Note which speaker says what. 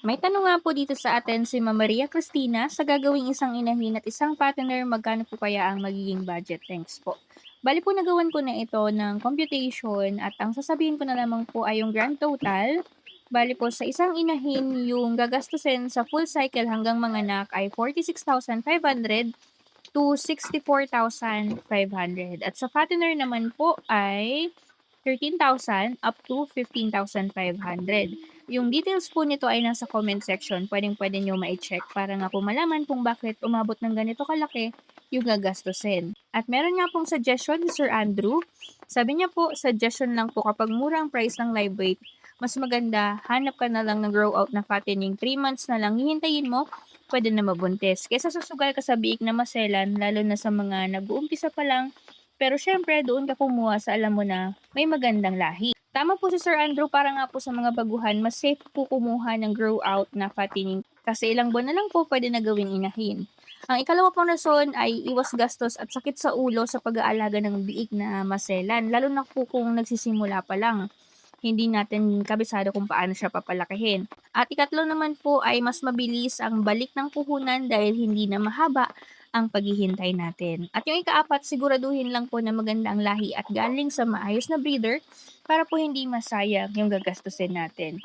Speaker 1: May tanong nga po dito sa atin si Ma'am Maria Cristina sa gagawing isang inahin at isang partner, magkano po kaya ang magiging budget? Thanks po. Bali po nagawan ko na ito ng computation at ang sasabihin ko na lamang po ay yung grand total. Bali po sa isang inahin yung gagastusin sa full cycle hanggang manganak ay 46,500 to 64,500. At sa fattener naman po ay 13,000 up to 15,500. Yung details po nito ay nasa comment section. Pwedeng pwede nyo ma-check para nga po malaman kung bakit umabot ng ganito kalaki yung gagastusin. At meron nga pong suggestion ni Sir Andrew. Sabi niya po, suggestion lang po kapag mura ang price ng live weight, mas maganda, hanap ka na lang ng grow out na fattening. 3 months na lang, hihintayin mo, pwede na mabuntis. Kesa susugal ka sa biik na maselan, lalo na sa mga nag-uumpisa pa lang. Pero syempre, doon ka kumuha sa alam mo na may magandang lahi. Tama po si Sir Andrew, para nga po sa mga baguhan, mas safe po kumuha ng grow out na fattening. Kasi ilang buwan na lang po pwede na gawing inahin. Ang ikalawa pong rason ay iwas gastos at sakit sa ulo sa pag-aalaga ng biik na maselan, lalo na po kung nagsisimula pa lang hindi natin kabisado kung paano siya papalakihin. At ikatlo naman po ay mas mabilis ang balik ng puhunan dahil hindi na mahaba ang paghihintay natin. At yung ikaapat, siguraduhin lang po na maganda ang lahi at galing sa maayos na breeder para po hindi masayang yung gagastusin natin.